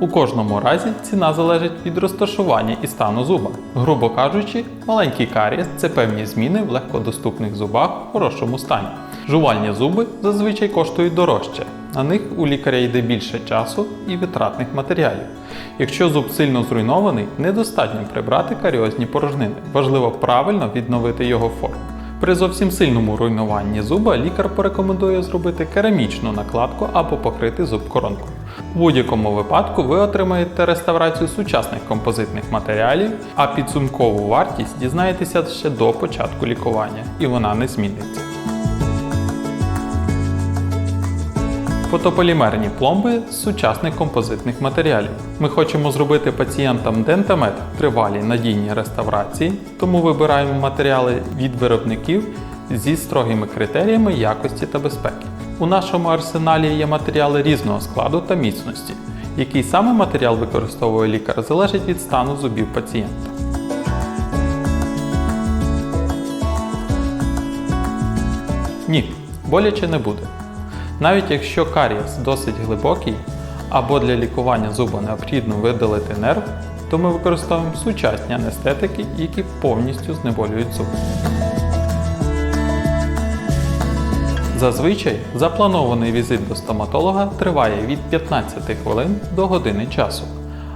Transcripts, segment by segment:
У кожному разі ціна залежить від розташування і стану зуба. Грубо кажучи, маленький карієс це певні зміни в легкодоступних зубах в хорошому стані. Жувальні зуби зазвичай коштують дорожче. На них у лікаря йде більше часу і витратних матеріалів. Якщо зуб сильно зруйнований, недостатньо прибрати каріозні порожнини. Важливо правильно відновити його форму. При зовсім сильному руйнуванні зуба лікар порекомендує зробити керамічну накладку або покрити зуб коронкою. У будь-якому випадку ви отримаєте реставрацію сучасних композитних матеріалів, а підсумкову вартість дізнаєтеся ще до початку лікування, і вона не зміниться. Фотополімерні пломби з сучасних композитних матеріалів. Ми хочемо зробити пацієнтам дентамет тривалі надійні реставрації, тому вибираємо матеріали від виробників зі строгими критеріями якості та безпеки. У нашому арсеналі є матеріали різного складу та міцності. Який саме матеріал використовує лікар залежить від стану зубів пацієнта. Ні, боляче не буде. Навіть якщо карієс досить глибокий або для лікування зуба необхідно видалити нерв, то ми використовуємо сучасні анестетики, які повністю знеболюють зуб. Зазвичай запланований візит до стоматолога триває від 15 хвилин до години часу.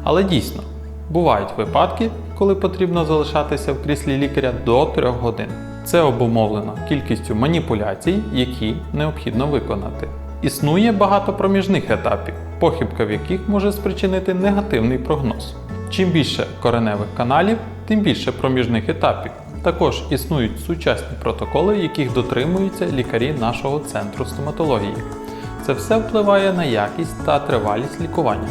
Але дійсно, бувають випадки, коли потрібно залишатися в кріслі лікаря до 3 годин. Це обумовлено кількістю маніпуляцій, які необхідно виконати. Існує багато проміжних етапів, похибка в яких може спричинити негативний прогноз. Чим більше кореневих каналів, тим більше проміжних етапів. Також існують сучасні протоколи, яких дотримуються лікарі нашого центру стоматології. Це все впливає на якість та тривалість лікування.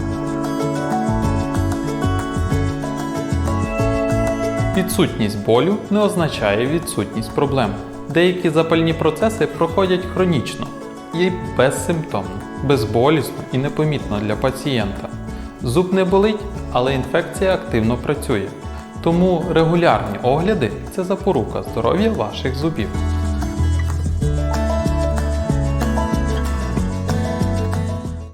Відсутність болю не означає відсутність проблем. Деякі запальні процеси проходять хронічно і безсимптомно, безболісно і непомітно для пацієнта. Зуб не болить, але інфекція активно працює. Тому регулярні огляди це запорука здоров'я ваших зубів.